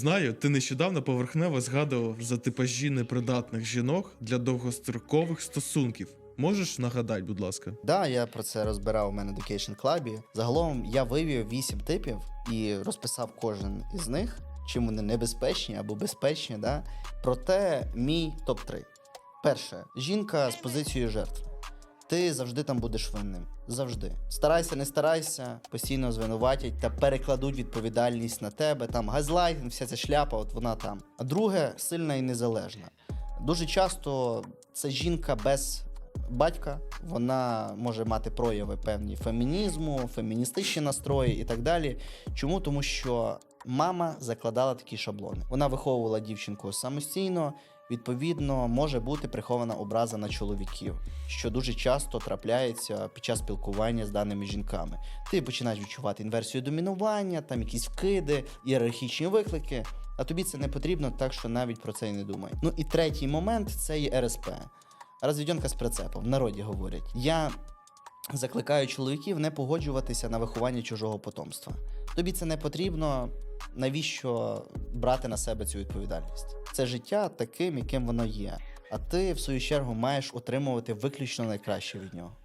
знаю, ти нещодавно поверхнево згадував за типажі непридатних жінок для довгострокових стосунків. Можеш нагадати, будь ласка? Да, я про це розбирав у мене Education Club. Загалом я вивів вісім типів і розписав кожен із них, чим вони небезпечні або безпечні. Да? Проте мій топ-3. Перше, жінка з позицією жертви. Ти завжди там будеш винним. Завжди. Старайся, не старайся, постійно звинуватять та перекладуть відповідальність на тебе. Там газлайтинг, вся ця шляпа, от вона там. А друге, сильна і незалежна. Дуже часто це жінка без батька, вона може мати прояви певні фемінізму, феміністичні настрої і так далі. Чому? Тому що мама закладала такі шаблони. Вона виховувала дівчинку самостійно. Відповідно, може бути прихована образа на чоловіків, що дуже часто трапляється під час спілкування з даними жінками. Ти починаєш відчувати інверсію домінування, там якісь вкиди, ієрархічні виклики. А тобі це не потрібно, так що навіть про це й не думай. Ну і третій момент це є РСП. Розвідьонка з прицепом. В народі говорять. Я закликаю чоловіків не погоджуватися на виховання чужого потомства. Тобі це не потрібно. Навіщо брати на себе цю відповідальність? Це життя таким, яким воно є. А ти, в свою чергу, маєш отримувати виключно найкраще від нього.